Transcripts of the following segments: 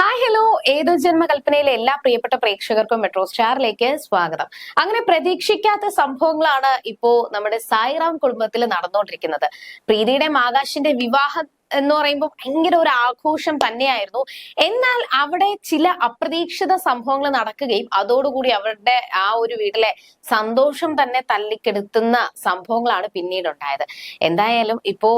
Hi hello ഏതോ ജന്മകൽപ്പനയിലെ എല്ലാ പ്രിയപ്പെട്ട പ്രേക്ഷകർക്കും മെട്രോ സ്റ്റാറിലേക്ക് സ്വാഗതം. അങ്ങനെ പ്രതീക്ഷിക്കാത്ത സംഭവങ്ങളാണ് ഇപ്പോ നമ്മുടെ സായിറാം കുടുംബത്തിൽ നടന്നുകൊണ്ടിരിക്കുന്നത് പ്രീതിയുടെയും ആകാശിന്റെ വിവാഹം എന്ന് പറയുമ്പോൾ ഭയങ്കര ഒരു ആഘോഷം തന്നെയായിരുന്നു. എന്നാൽ അവിടെ ചില അപ്രതീക്ഷിത സംഭവങ്ങൾ നടക്കുകയും അതോടുകൂടി അവരുടെ ആ ഒരു വീട്ടിലെ സന്തോഷം തന്നെ തല്ലിക്കെടുത്തുന്ന സംഭവങ്ങളാണ് പിന്നീട് ഉണ്ടായത് എന്തായാലും ഇപ്പോ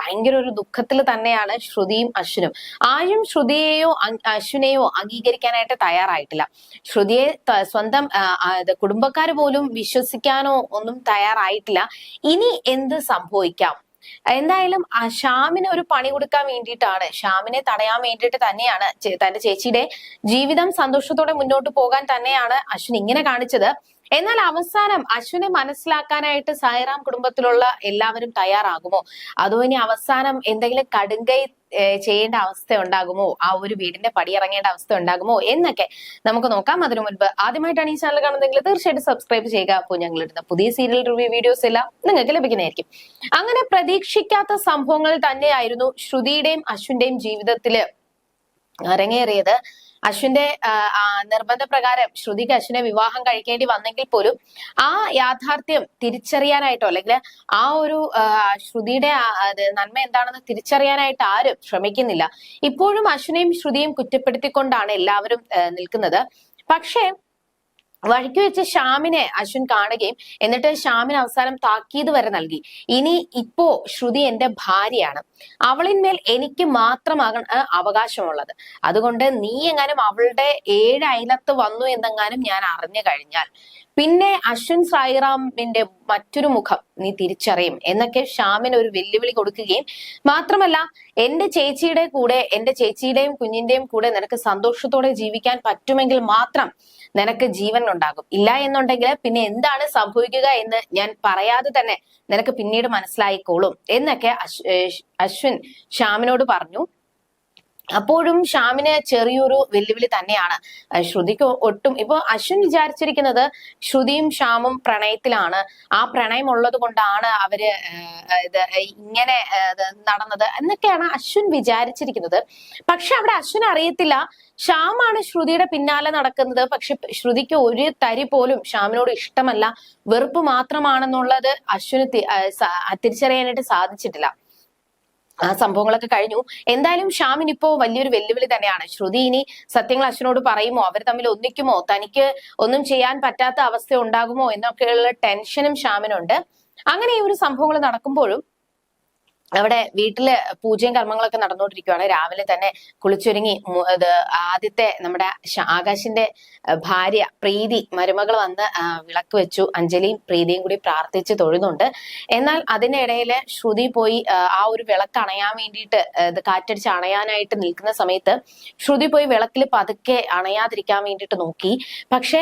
ഭയങ്കര ഒരു ദുഃഖത്തിൽ തന്നെയാണ് ശ്രുതിയും അശ്വിനും. ആരും ശ്രുതിയെയോ അശ്വിനെയോ അംഗീകരിക്കാനായിട്ട് തയ്യാറായിട്ടില്ല. ശ്രുതിയെ സ്വന്തം കുടുംബക്കാര് പോലും വിശ്വസിക്കാനോ ഒന്നും തയ്യാറായിട്ടില്ല. ഇനി എന്ത് സംഭവിക്കാം? എന്തായാലും ആ ഷ്യാമിന് ഒരു പണി കൊടുക്കാൻ വേണ്ടിയിട്ടാണ്. ഷാമിനെ തടയാൻ വേണ്ടിയിട്ട് തന്നെയാണ് തന്റെ ചേച്ചിയുടെ ജീവിതം സന്തോഷത്തോടെ മുന്നോട്ട് പോകാൻ തന്നെയാണ് അശ്വിൻ ഇങ്ങനെ കാണിച്ചത്. എന്നാൽ അവസാനം അശ്വിനെ മനസ്സിലാക്കാനായിട്ട് സായിറാം കുടുംബത്തിലുള്ള എല്ലാവരും തയ്യാറാകുമോ? അതോ ഇനി അവസാനം എന്തെങ്കിലും കടുങ്കൈ ചെയ്യേണ്ട അവസ്ഥ ഉണ്ടാകുമോ? ആ ഒരു വീടിന്റെ പടിയിറങ്ങേണ്ട അവസ്ഥ ഉണ്ടാകുമോ? എന്നൊക്കെ നമുക്ക് നോക്കാം. അതിനു മുൻപ് ആദ്യമായിട്ടാണ് ഈ ചാനൽ കാണുന്നതെങ്കിൽ തീർച്ചയായിട്ടും സബ്സ്ക്രൈബ് ചെയ്യുക. അപ്പോൾ ഞങ്ങൾ ഇടുന്ന പുതിയ സീരിയൽ റിവ്യൂ വീഡിയോസ് എല്ലാം നിങ്ങൾക്ക് ലഭിക്കുന്നതായിരിക്കും. അങ്ങനെ പ്രതീക്ഷിക്കാത്ത സംഭവങ്ങൾ തന്നെയായിരുന്നു ശ്രുതിയുടെയും അശ്വിന്റെയും ജീവിതത്തിൽ അരങ്ങേറിയത്. അശ്വിന്റെ നിർബന്ധ പ്രകാരം നിർബന്ധപ്രകാരം ശ്രുതിക്ക് അശ്വിനെ വിവാഹം കഴിക്കേണ്ടി വന്നെങ്കിൽ പോലും ആ യാഥാർത്ഥ്യം തിരിച്ചറിയാനായിട്ടോ അല്ലെങ്കിൽ ആ ഒരു ശ്രുതിയുടെ നന്മ എന്താണെന്ന് തിരിച്ചറിയാനായിട്ട് ആരും ശ്രമിക്കുന്നില്ല. ഇപ്പോഴും അശ്വിനെയും ശ്രുതിയും കുറ്റപ്പെടുത്തിക്കൊണ്ടാണ് എല്ലാവരും നിൽക്കുന്നത്. പക്ഷേ വഴിക്ക് വെച്ച് ഷ്യാമിനെ അശ്വിൻ കാണുകയും എന്നിട്ട് ഷ്യാമിന് അവസാനം താക്കീത് വരെ നൽകി. ഇനി ഇപ്പോ ശ്രുതി എന്റെ ഭാര്യയാണ്. അവളിന്മേൽ എനിക്ക് മാത്രമാകണം അവകാശമുള്ളത്. അതുകൊണ്ട് നീ എങ്ങാനും അവളുടെ ഏഴ് അയലത്ത് വന്നു എന്നെങ്ങാനും ഞാൻ അറിഞ്ഞു കഴിഞ്ഞാൽ പിന്നെ അശ്വിൻ സായിറാമിന്റെ മറ്റൊരു മുഖം നീ തിരിച്ചറിയും എന്നൊക്കെ ഷ്യാമിന് ഒരു വെല്ലുവിളി കൊടുക്കുകയും മാത്രമല്ല എന്റെ ചേച്ചിയുടെ കൂടെ എന്റെ ചേച്ചിയുടെയും കുഞ്ഞിന്റെയും കൂടെ നിനക്ക് സന്തോഷത്തോടെ ജീവിക്കാൻ പറ്റുമെങ്കിൽ മാത്രം നിനക്ക് ജീവൻ ഉണ്ടാകും. ഇല്ല എന്നുണ്ടെങ്കിൽ പിന്നെ എന്താണ് സംഭവിക്കുക എന്ന് ഞാൻ പറയാതെ തന്നെ നിനക്ക് പിന്നീട് മനസ്സിലായിക്കോളും എന്നൊക്കെ അശ്വിൻ ഷ്യാമിനോട് പറഞ്ഞു. അപ്പോഴും ഷ്യാമിന് ചെറിയൊരു വെല്ലുവിളി തന്നെയാണ്. ശ്രുതിക്ക് ഒട്ടും ഇപ്പൊ അശ്വിൻ വിചാരിച്ചിരിക്കുന്നത് ശ്രുതിയും ഷാമും പ്രണയത്തിലാണ്. ആ പ്രണയം ഉള്ളത് കൊണ്ടാണ് അവർ ഇത് ഇങ്ങനെ നടന്നത് എന്നൊക്കെയാണ് അശ്വിൻ വിചാരിച്ചിരിക്കുന്നത്. പക്ഷെ അവിടെ അശ്വിൻ അറിയത്തില്ല. ഷ്യാമാണ് ശ്രുതിയുടെ പിന്നാലെ നടക്കുന്നത്. പക്ഷെ ശ്രുതിക്ക് ഒരു തരി പോലും ഷ്യാമിനോട് ഇഷ്ടമല്ല. വെറുപ്പ് മാത്രമാണെന്നുള്ളത് അശ്വിന് തിരിച്ചറിയാനായിട്ട് സാധിച്ചിട്ടില്ല. ആ സംഭവങ്ങളൊക്കെ കഴിഞ്ഞു. എന്തായാലും ഷ്യാമിന് ഇപ്പോ വലിയൊരു വെല്ലുവിളി തന്നെയാണ്. ശ്രുതി ഇനി സത്യങ്ങൾ അശ്വിനോട് പറയുമോ? അവർ തമ്മിൽ ഒന്നിക്കുമോ? തനിക്ക് ഒന്നും ചെയ്യാൻ പറ്റാത്ത അവസ്ഥ ഉണ്ടാകുമോ? എന്നൊക്കെയുള്ള ടെൻഷനും ഷ്യാമിനുണ്ട് അങ്ങനെ ഈ ഒരു സംഭവങ്ങൾ നടക്കുമ്പോഴും അവിടെ വീട്ടിൽ പൂജയും കർമ്മങ്ങളൊക്കെ നടന്നുകൊണ്ടിരിക്കുകയാണ് രാവിലെ തന്നെ കുളിച്ചൊരുങ്ങി ആദ്യത്തെ നമ്മുടെ ആകാശിന്റെ ഭാര്യ പ്രീതി മരുമകൾ വന്ന് വിളക്ക് വെച്ചു. അഞ്ജലിയും പ്രീതിയും കൂടി പ്രാർത്ഥിച്ച് തൊഴുന്നുണ്ട്. എന്നാൽ അതിനിടയിൽ ശ്രുതി പോയി ആ, ഒരു വിളക്ക് അണയാൻ വേണ്ടിയിട്ട് ഇത് കാറ്റടിച്ച് അണയാനായിട്ട് നിൽക്കുന്ന സമയത്ത് ശ്രുതി പോയി വിളക്കിൽ പതുക്കെ അണയാതിരിക്കാൻ വേണ്ടിയിട്ട് നോക്കി. പക്ഷെ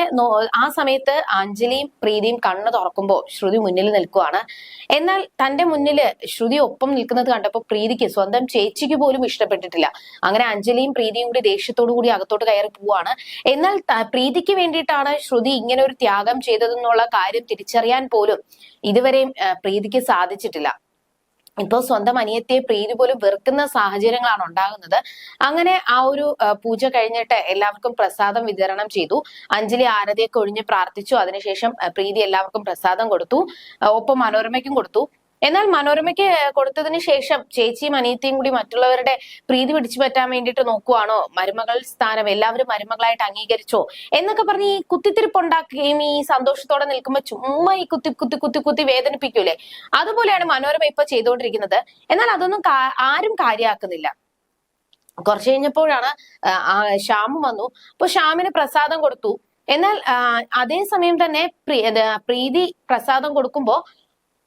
ആ സമയത്ത് അഞ്ജലിയും പ്രീതിയും കണ്ണ് തുറക്കുമ്പോൾ ശ്രുതി മുന്നിൽ നിൽക്കുവാണ്. എന്നാൽ തന്റെ മുന്നിൽ ശ്രുതി ഒപ്പം നിൽക്കുന്നത് കണ്ടപ്പോൾ പ്രീതിക്ക് സ്വന്തം ചേച്ചിക്ക് പോലും ഇഷ്ടപ്പെട്ടിട്ടില്ല. അങ്ങനെ അഞ്ജലിയും പ്രീതിയും കൂടി ദേഷ്യത്തോടു കൂടി അകത്തോട്ട് കയറി പോവാണ്. എന്നാൽ പ്രീതിക്ക് വേണ്ടിയിട്ടാണ് ശ്രുതി ഇങ്ങനെ ഒരു ത്യാഗം ചെയ്തതെന്നുള്ള കാര്യം തിരിച്ചറിയാൻ പോലും ഇതുവരെയും പ്രീതിക്ക് സാധിച്ചിട്ടില്ല. ഇപ്പോ സ്വന്തം അനിയത്തിയെ പ്രീതി പോലും വെറുക്കുന്ന സാഹചര്യങ്ങളാണ് ഉണ്ടാകുന്നത്. അങ്ങനെ ആ ഒരു പൂജ കഴിഞ്ഞിട്ട് എല്ലാവർക്കും പ്രസാദം വിതരണം ചെയ്തു. അഞ്ജലി ആരതിയൊക്കെ ഒഴിഞ്ഞ് പ്രാർത്ഥിച്ചു. അതിനുശേഷം പ്രീതി എല്ലാവർക്കും പ്രസാദം കൊടുത്തു. ഒപ്പം മനോരമയ്ക്കും കൊടുത്തു. എന്നാൽ മനോരമയ്ക്ക് കൊടുത്തതിന് ശേഷം ചേച്ചിയും അനിയത്തിയും കൂടി മറ്റുള്ളവരുടെ പ്രീതി പിടിച്ചു പറ്റാൻ വേണ്ടിയിട്ട് നോക്കുവാണോ? മരുമകൾ സ്ഥാനം എല്ലാവരും മരുമകളായിട്ട് അംഗീകരിച്ചോ? എന്നൊക്കെ പറഞ്ഞ് ഈ കുത്തിത്തിരിപ്പുണ്ടാക്കുകയും ഈ സന്തോഷത്തോടെ നിൽക്കുമ്പോൾ ചുമ്മാ ഈ കുത്തി കുത്തി കുത്തി കുത്തി വേദനിപ്പിക്കൂലേ? അതുപോലെയാണ് മനോരമ ഇപ്പൊ ചെയ്തുകൊണ്ടിരിക്കുന്നത്. എന്നാൽ അതൊന്നും ആരും കാര്യമാക്കുന്നില്ല കുറച്ച് കഴിഞ്ഞപ്പോഴാണ് ശ്യാമു വന്നു. അപ്പൊ ശ്യാമിന് പ്രസാദം കൊടുത്തു. എന്നാൽ അതേ സമയം തന്നെ പ്രീതി പ്രസാദം കൊടുക്കുമ്പോ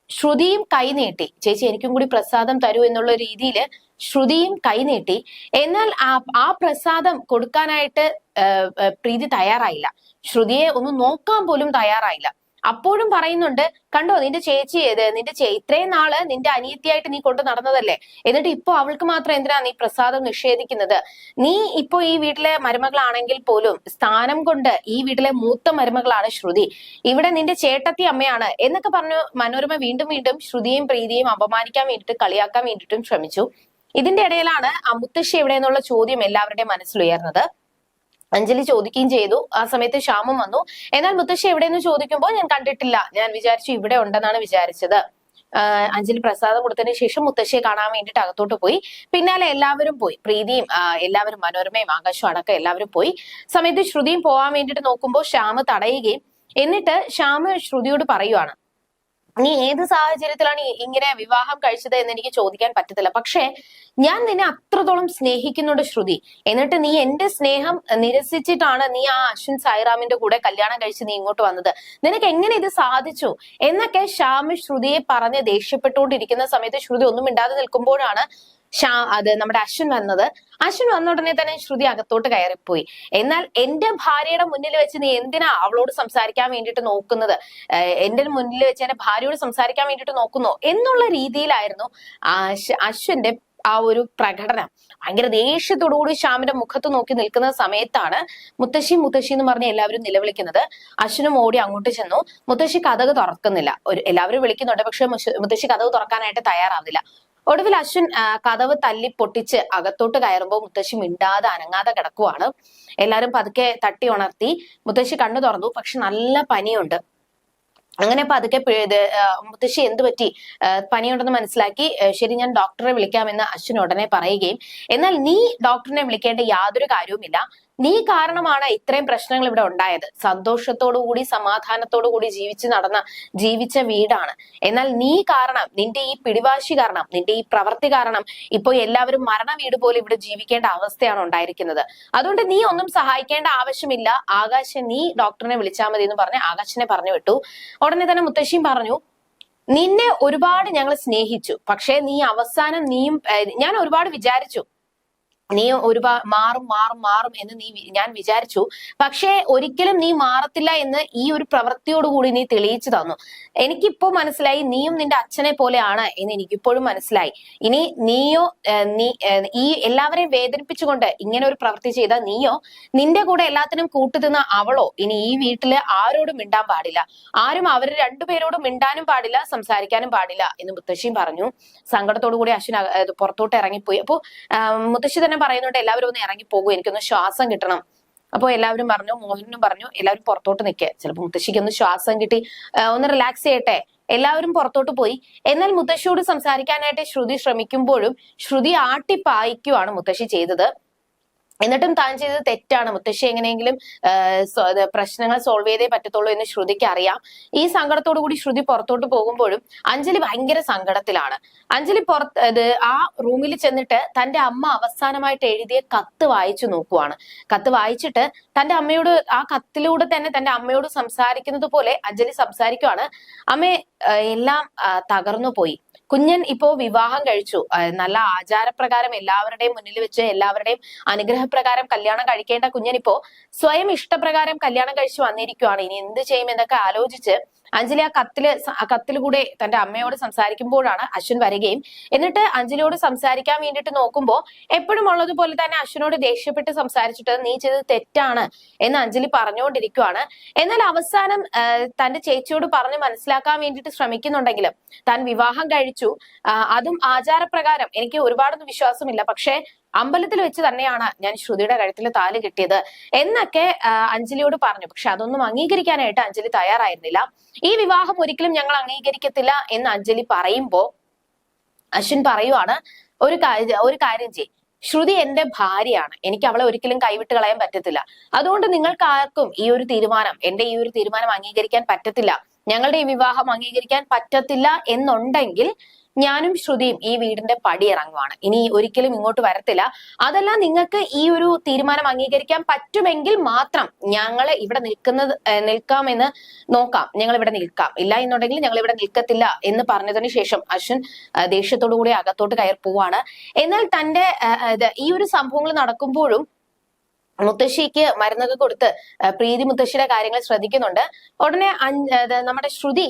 ശ്രുതിയും കൈനീട്ടി ചേച്ചി എനിക്കും കൂടി പ്രസാദം തരൂ എന്നുള്ള രീതിയിൽ ശ്രുതിയും കൈനീട്ടി എന്നാൽ ആ ആ പ്രസാദം കൊടുക്കാനായിട്ട് പ്രീതി തയ്യാറായില്ല. ശ്രുതിയെ ഒന്ന് നോക്കാൻ പോലും തയ്യാറായില്ല. അപ്പോഴും പറയുന്നുണ്ട് കണ്ടോ നിന്റെ ചേച്ചി ഏത്? നിന്റെ ചേ ഇത്രയും നാൾ നിന്റെ അനിയത്തിയായിട്ട് നീ കൊണ്ട് നടന്നതല്ലേ? എന്നിട്ട് ഇപ്പൊ അവൾക്ക് മാത്രം എന്തിനാ നീ പ്രസാദം നിഷേധിക്കുന്നത്? നീ ഇപ്പൊ ഈ വീട്ടിലെ മരുമകളാണെങ്കിൽ പോലും സ്ഥാനം കൊണ്ട് ഈ വീട്ടിലെ മൂത്ത മരുമകളാണ് ശ്രുതി. ഇവിടെ നിന്റെ ചേട്ടത്തി അമ്മയാണ്. എന്നൊക്കെ പറഞ്ഞു മനോരമ വീണ്ടും വീണ്ടും ശ്രുതിയും പ്രീതിയും അപമാനിക്കാൻ വേണ്ടിയിട്ട് കളിയാക്കാൻ വേണ്ടിയിട്ടും ശ്രമിച്ചു. ഇതിന്റെ ഇടയിലാണ് ആ മുത്തശ്ശി എവിടെ എന്നുള്ള ചോദ്യം എല്ലാവരുടെയും മനസ്സിൽ ഉയർന്നത് അഞ്ജലി ചോദിക്കുകയും ചെയ്തു. ആ സമയത്ത് ശ്യാമും വന്നു. എന്നാൽ മുത്തശ്ശി എവിടെയെന്ന് ചോദിക്കുമ്പോൾ ഞാൻ കണ്ടിട്ടില്ല. ഞാൻ വിചാരിച്ചു ഇവിടെ ഉണ്ടെന്നാണ് വിചാരിച്ചത്. അഞ്ജലി പ്രസാദം കൊടുത്തതിന് ശേഷം മുത്തശ്ശിയെ കാണാൻ വേണ്ടിയിട്ട് അകത്തോട്ട് പോയി. പിന്നാലെ എല്ലാവരും പോയി. പ്രീതിയും എല്ലാവരും മനോരമയും ആകാശവും അടക്കം എല്ലാവരും പോയി. സമയത്ത് ശ്രുതിയും പോകാൻ വേണ്ടിയിട്ട് നോക്കുമ്പോൾ ശ്യാമ് തടയുകയും. എന്നിട്ട് ശ്യാമ് ശ്രുതിയോട് പറയുവാണ്. നീ ഏത് സാഹചര്യത്തിലാണ് ഇങ്ങനെ വിവാഹം കഴിച്ചത് എന്ന് എനിക്ക് ചോദിക്കാൻ പറ്റത്തില്ല. പക്ഷേ ഞാൻ നിന്നെ അത്രത്തോളം സ്നേഹിക്കുന്നുണ്ട് ശ്രുതി. എന്നിട്ട് നീ എന്റെ സ്നേഹം നിരസിച്ചിട്ടാണ് നീ ആ അശ്വിൻ സായിറാമിന്റെ കൂടെ കല്യാണം കഴിച്ച് നീ ഇങ്ങോട്ട് വന്നത്. നിനക്ക് എങ്ങനെ ഇത് സാധിച്ചു? എന്നൊക്കെ ശ്യാമ് ശ്രുതിയെ പറഞ്ഞ് ദേഷ്യപ്പെട്ടുകൊണ്ടിരിക്കുന്ന സമയത്ത് ശ്രുതി ഒന്നും മിണ്ടാതെ നിൽക്കുമ്പോഴാണ് ഷാ അത് നമ്മുടെ അശ്വിൻ വന്നത്. അശ്വിൻ വന്ന ഉടനെ തന്നെ ശ്രുതി അകത്തോട്ട് കയറിപ്പോയി. എന്നാൽ എന്റെ ഭാര്യയുടെ മുന്നിൽ വെച്ച് നീ എന്തിനാ അവളോട് സംസാരിക്കാൻ വേണ്ടിയിട്ട് നോക്കുന്നത്? എന്റെ മുന്നിൽ വെച്ച് എന്റെ ഭാര്യയോട് സംസാരിക്കാൻ വേണ്ടിയിട്ട് നോക്കുന്നോ? എന്നുള്ള രീതിയിലായിരുന്നു അശ്വിന്റെ ആ ഒരു പ്രകടനം. ഭയങ്കര ദേഷ്യത്തോടുകൂടി ശ്യാമിന്റെ മുഖത്ത് നോക്കി നിൽക്കുന്ന സമയത്താണ് മുത്തശ്ശി മുത്തശ്ശി എന്ന് പറഞ്ഞ് എല്ലാവരും നിലവിളിക്കുന്നത്. അശ്വിനും ഓടി അങ്ങോട്ട് ചെന്നു. മുത്തശ്ശി കഥക് തുറക്കുന്നില്ല. ഒരു എല്ലാവരും വിളിക്കുന്നുണ്ട് പക്ഷെ മുത്തശ്ശി കഥക് തുറക്കാനായിട്ട് തയ്യാറാവുന്നില്ല. ഒടുവിൽ അശ്വിൻ കഥവ് തല്ലി പൊട്ടിച്ച് അകത്തോട്ട് കയറുമ്പോൾ മുത്തശ്ശി മിണ്ടാതെ അനങ്ങാതെ കിടക്കുവാണ്. എല്ലാരും പതുക്കെ തട്ടി ഉണർത്തി മുത്തശ്ശി കണ്ണു തുറന്നു. പക്ഷെ നല്ല പനിയുണ്ട്. അങ്ങനെ പതുക്കെ മുത്തശ്ശി എന്ത് പറ്റി? പനിയുണ്ടെന്ന് മനസ്സിലാക്കി. ശരി ഞാൻ ഡോക്ടറെ വിളിക്കാമെന്ന് അശ്വിൻ ഉടനെ പറയുകയും. എന്നാൽ നീ ഡോക്ടറിനെ വിളിക്കേണ്ട യാതൊരു കാര്യവുമില്ല. നീ കാരണമാണ് ഇത്രയും പ്രശ്നങ്ങൾ ഇവിടെ ഉണ്ടായത്. സന്തോഷത്തോടു കൂടി സമാധാനത്തോടു കൂടി ജീവിച്ച് നടന്ന ജീവിച്ച വീടാണ്. എന്നാൽ നീ കാരണം നിന്റെ ഈ പിടിവാശി കാരണം നിന്റെ ഈ പ്രവൃത്തി കാരണം ഇപ്പൊ എല്ലാവരും മരണ വീട് പോലെ ഇവിടെ ജീവിക്കേണ്ട അവസ്ഥയാണ് ഉണ്ടായിരിക്കുന്നത്. അതുകൊണ്ട് നീ ഒന്നും സഹായിക്കേണ്ട ആവശ്യമില്ല. ആകാശ് നീ ഡോക്ടറിനെ വിളിച്ചാൽ മതി എന്ന് പറഞ്ഞ് ആകാശിനെ പറഞ്ഞു വിട്ടു. ഉടനെ തന്നെ മുത്തശ്ശിയും പറഞ്ഞു നിന്നെ ഒരുപാട് ഞങ്ങൾ സ്നേഹിച്ചു. പക്ഷേ നീ അവസാനം നീയും ഞാൻ ഒരുപാട് വിചാരിച്ചു. നീ ഒരുപാ മാറും മാറും മാറും എന്ന് നീ ഞാൻ വിചാരിച്ചു. പക്ഷേ ഒരിക്കലും നീ മാറത്തില്ല എന്ന് ഈ ഒരു പ്രവൃത്തിയോടുകൂടി നീ തെളിയിച്ചു തന്നു. എനിക്കിപ്പോ മനസ്സിലായി നീയും നിന്റെ അച്ഛനെ പോലെയാണ് എന്ന് എനിക്കിപ്പോഴും മനസ്സിലായി. ഇനി നീയോ നീ ഈ എല്ലാവരെയും വേദനിപ്പിച്ചുകൊണ്ട് ഇങ്ങനെ ഒരു പ്രവൃത്തി ചെയ്ത നീയോ നിന്റെ കൂടെ എല്ലാത്തിനും കൂട്ടുതിന്ന അവളോ ഇനി ഈ വീട്ടിൽ ആരോടും മിണ്ടാൻ പാടില്ല. ആരും അവർ രണ്ടുപേരോടും മിണ്ടാനും പാടില്ല സംസാരിക്കാനും പാടില്ല എന്ന് മുത്തശ്ശിയും പറഞ്ഞു. സങ്കടത്തോടു കൂടി അശ്വിൻ പുറത്തോട്ട് ഇറങ്ങിപ്പോയി. അപ്പോ മുത്തശ്ശി തന്നെ പറയുന്നുണ്ട് എല്ലാവരും ഒന്ന് ഇറങ്ങി പോകും എനിക്കൊന്ന് ശ്വാസം കിട്ടണം. അപ്പോൾ എല്ലാവരും പറഞ്ഞു മോഹനും പറഞ്ഞു എല്ലാവരും പുറത്തോട്ട് നിൽക്കുക ചിലപ്പോൾ മുത്തശ്ശിക്ക് ഒന്ന് ശ്വാസം കിട്ടി ഒന്ന് റിലാക്സ് ചെയ്യട്ടെ. എല്ലാവരും പുറത്തോട്ട് പോയി. എന്നാൽ മുത്തശ്ശിയോട് സംസാരിക്കാനായിട്ട് ശ്രുതി ശ്രമിക്കുമ്പോഴും ശ്രുതി ആട്ടിപ്പായിക്കുവാണ് മുത്തശ്ശി ചെയ്തത്. എന്നിട്ടും താൻ ചെയ്തത് തെറ്റാണ്. മുത്തശ്ശി എങ്ങനെയെങ്കിലും പ്രശ്നങ്ങൾ സോൾവ് ചെയ്തേ പറ്റത്തുള്ളൂ എന്ന് ശ്രുതിക്ക് അറിയാം. ഈ സങ്കടത്തോടു കൂടി ശ്രുതി പുറത്തോട്ട് പോകുമ്പോഴും അഞ്ജലി ഭയങ്കര സങ്കടത്തിലാണ്. അഞ്ജലി പുറത്ത് ആ റൂമിൽ ചെന്നിട്ട് തന്റെ അമ്മ അവസാനമായിട്ട് എഴുതിയ കത്ത് വായിച്ചു നോക്കുവാണ്. കത്ത് വായിച്ചിട്ട് തന്റെ അമ്മയോട് ആ കത്തിലൂടെ തന്നെ തന്റെ അമ്മയോട് സംസാരിക്കുന്നത് പോലെ അഞ്ജലി സംസാരിക്കുവാണ്. അമ്മ എല്ലാം തകർന്നു പോയി. കുഞ്ഞൻ ഇപ്പോ വിവാഹം കഴിച്ചു. നല്ല ആചാരപ്രകാരം എല്ലാവരുടെയും മുന്നിൽ വെച്ച് എല്ലാവരുടെയും അനുഗ്രഹപ്രകാരം കല്യാണം കഴിക്കേണ്ട കുഞ്ഞൻ ഇപ്പോ സ്വയം ഇഷ്ടപ്രകാരം കല്യാണം കഴിച്ചു വന്നിരിക്കുവാണ്. ഇനി എന്ത് ചെയ്യും എന്നൊക്കെ ആലോചിച്ച് അഞ്ജലി ആ കത്തിൽ കൂടെ തന്റെ അമ്മയോട് സംസാരിക്കുമ്പോഴാണ് അശ്വിൻ വരികയും. എന്നിട്ട് അഞ്ജലിയോട് സംസാരിക്കാൻ വേണ്ടിയിട്ട് നോക്കുമ്പോൾ എപ്പോഴും ഉള്ളതുപോലെ തന്നെ അശ്വിനോട് ദേഷ്യപ്പെട്ട് സംസാരിച്ചിട്ട് നീ ചെയ്തത് തെറ്റാണ് എന്ന് അഞ്ജലി പറഞ്ഞുകൊണ്ടിരിക്കുവാണ്. എന്നാൽ അവസാനം തന്റെ ചേച്ചിയോട് പറഞ്ഞ് മനസ്സിലാക്കാൻ വേണ്ടിയിട്ട് ശ്രമിക്കുന്നുണ്ടെങ്കിലും താൻ വിവാഹം കഴിച്ചു. അതും ആചാരപ്രകാരം. എനിക്ക് ഒരുപാടൊന്നും വിശ്വാസമില്ല. പക്ഷേ അമ്പലത്തിൽ വെച്ച് തന്നെയാണ് ഞാൻ ശ്രുതിയുടെ കഴുത്തിൽ താൽ കിട്ടിയത് എന്നൊക്കെ അഞ്ജലിയോട് പറഞ്ഞു. പക്ഷെ അതൊന്നും അംഗീകരിക്കാനായിട്ട് അഞ്ജലി തയ്യാറായിരുന്നില്ല. ഈ വിവാഹം ഒരിക്കലും ഞങ്ങൾ അംഗീകരിക്കത്തില്ല എന്ന് അഞ്ജലി പറയുമ്പോ അശ്വിൻ പറയുവാണ് ഒരു കാര്യം ഒരു കാര്യം ചെയ് ശ്രുതി എന്റെ ഭാര്യയാണ്. എനിക്ക് അവളെ ഒരിക്കലും കൈവിട്ട് കളയാൻ പറ്റത്തില്ല. അതുകൊണ്ട് നിങ്ങൾക്ക് ആർക്കും ഈ ഒരു തീരുമാനം എന്റെ ഈ ഒരു തീരുമാനം അംഗീകരിക്കാൻ പറ്റത്തില്ല. ഞങ്ങളുടെ ഈ വിവാഹം അംഗീകരിക്കാൻ പറ്റത്തില്ല എന്നുണ്ടെങ്കിൽ ഞാനും ശ്രുതിയും ഈ വീടിന്റെ പടി ഇറങ്ങുവാണ്. ഇനി ഒരിക്കലും ഇങ്ങോട്ട് വരത്തില്ല. അതല്ല നിങ്ങൾക്ക് ഈ ഒരു തീരുമാനം അംഗീകരിക്കാൻ പറ്റുമെങ്കിൽ മാത്രം ഞങ്ങൾ ഇവിടെ നിൽക്കുന്നത് നിൽക്കാമെന്ന് നോക്കാം. ഞങ്ങൾ ഇവിടെ നിൽക്കാം. ഇല്ല എന്നുണ്ടെങ്കിൽ ഞങ്ങൾ ഇവിടെ നിൽക്കത്തില്ല എന്ന് പറഞ്ഞതിന് ശേഷം അശ്വിൻ ദേഷ്യത്തോടു കൂടി അകത്തോട്ട് കയറി പോവാണ് എന്നാൽ തന്റെ ഈ ഒരു സംഭവങ്ങൾ നടക്കുമ്പോഴും മുത്തശ്ശിക്ക് മരുന്നൊക്കെ കൊടുത്ത് പ്രീതി മുത്തശ്ശിയുടെ കാര്യങ്ങൾ ശ്രദ്ധിക്കുന്നുണ്ട്. ഉടനെ നമ്മുടെ ശ്രുതി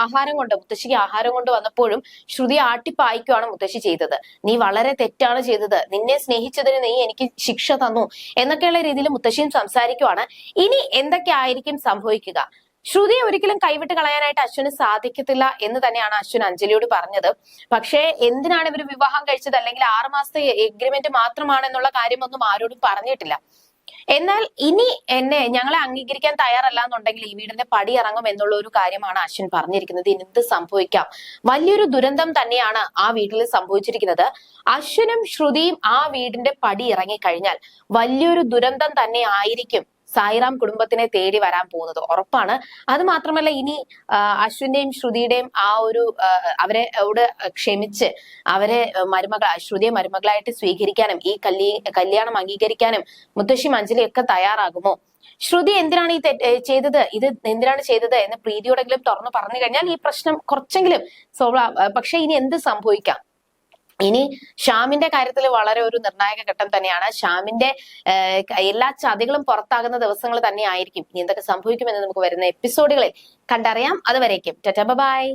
ആഹാരം കൊണ്ട് മുത്തശ്ശിക്ക് ആഹാരം കൊണ്ട് വന്നപ്പോഴും ശ്രുതി ആട്ടിപ്പായിക്കുവാണ് മുത്തശ്ശി ചെയ്തത്. നീ വളരെ തെറ്റാണ് ചെയ്തത്. നിന്നെ സ്നേഹിച്ചതിന് നീ എനിക്ക് ശിക്ഷ തന്നു എന്നൊക്കെയുള്ള രീതിയിൽ മുത്തശ്ശിയും സംസാരിക്കുവാണ്. ഇനി എന്തൊക്കെ ആയിരിക്കും സംഭവിക്കുക? ശ്രുതിയെ ഒരിക്കലും കൈവിട്ട് കളയാനായിട്ട് അശ്വിന് സാധിക്കത്തില്ല എന്ന് തന്നെയാണ് അശ്വിൻ അഞ്ജലിയോട് പറഞ്ഞത്. പക്ഷേ എന്തിനാണ് ഇവർ വിവാഹം കഴിച്ചത്? അല്ലെങ്കിൽ ആറ് മാസത്തെ എഗ്രിമെന്റ് മാത്രമാണ് എന്നുള്ള കാര്യമൊന്നും ആരോടും പറഞ്ഞിട്ടില്ല. എന്നാൽ ഇനി എന്നെ ഞങ്ങളെ അംഗീകരിക്കാൻ തയ്യാറല്ല എന്നുണ്ടെങ്കിൽ ഈ വീടിന്റെ പടി ഇറങ്ങും എന്നുള്ള ഒരു കാര്യമാണ് അശ്വിൻ പറഞ്ഞിരിക്കുന്നത്. ഇനി എന്ത് സംഭവിക്കാം? വലിയൊരു ദുരന്തം തന്നെയാണ് ആ വീട്ടിൽ സംഭവിച്ചിരിക്കുന്നത്. അശ്വിനും ശ്രുതിയും ആ വീടിന്റെ പടി ഇറങ്ങിക്കഴിഞ്ഞാൽ വലിയൊരു ദുരന്തം തന്നെ ആയിരിക്കും സായിറാം കുടുംബത്തിനെ തേടി വരാൻ പോകുന്നത്. ഉറപ്പാണ്. അത് മാത്രമല്ല ഇനി അശ്വിന്റെയും ശ്രുതിയുടെയും ആ ഒരു അവരെ അവിടെ ക്ഷമിച്ച് അവരെ മരുമകൾ ശ്രുതിയെ മരുമകളായിട്ട് സ്വീകരിക്കാനും ഈ കല്യ കല്യാണം അംഗീകരിക്കാനും മുത്തശ്ശി മഞ്ജലി ഒക്കെ തയ്യാറാകുമോ? ശ്രുതി എന്തിനാണ് ഈ ചെയ്തത്? ഇത് എന്തിനാണ് ചെയ്തത് എന്ന് പ്രീതിയോടെങ്കിലും തുറന്നു പറഞ്ഞു കഴിഞ്ഞാൽ ഈ പ്രശ്നം കുറച്ചെങ്കിലും സോൾവ് പക്ഷെ ഇനി എന്ത് സംഭവിക്കാം? ഇനി ഷ്യാമിന്റെ കാര്യത്തിൽ വളരെ ഒരു നിർണായക ഘട്ടം തന്നെയാണ്. ഷ്യാമിന്റെ എല്ലാ ചതികളും പുറത്താകുന്ന ദിവസങ്ങൾ തന്നെ ആയിരിക്കും ഇനി എന്തൊക്കെ സംഭവിക്കുമെന്ന് നമുക്ക് വരുന്ന എപ്പിസോഡുകളിൽ കണ്ടറിയാം. അതുവരേക്കും. ബൈ.